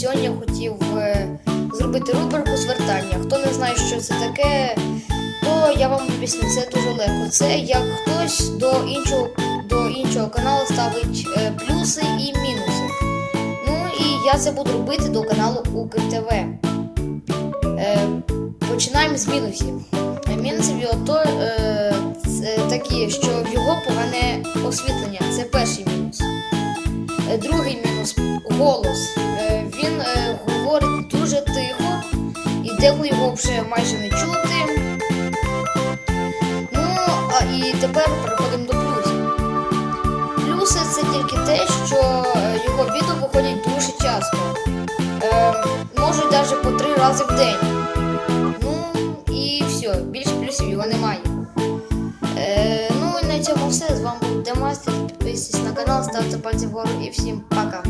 сьогодні я хотів е, зробити рубрику звертання. Хто не знає, що це таке, то я вам об'ясню, це дуже легко. Це як хтось до іншого, до іншого каналу ставить е, плюси і мінуси. Ну і я це буду робити до каналу УКТВ. Е, починаємо з мінусів. Його то е, такі, що в його погане освітлення. Це перший мінус. Е, Другий мінус голос. Е, Він е, говорить дуже тихо, і деколи його вже майже не чути. Ну, а і тепер переходимо до плюсів. Плюси це тільки те, що його відео виходять дуже часто. Можуть навіть по три рази в день. Ну і все, більше плюсів його немає. Цьому все. З вами був Демастер. Підписуйтесь на канал, ставте пальці вгору і всім пока.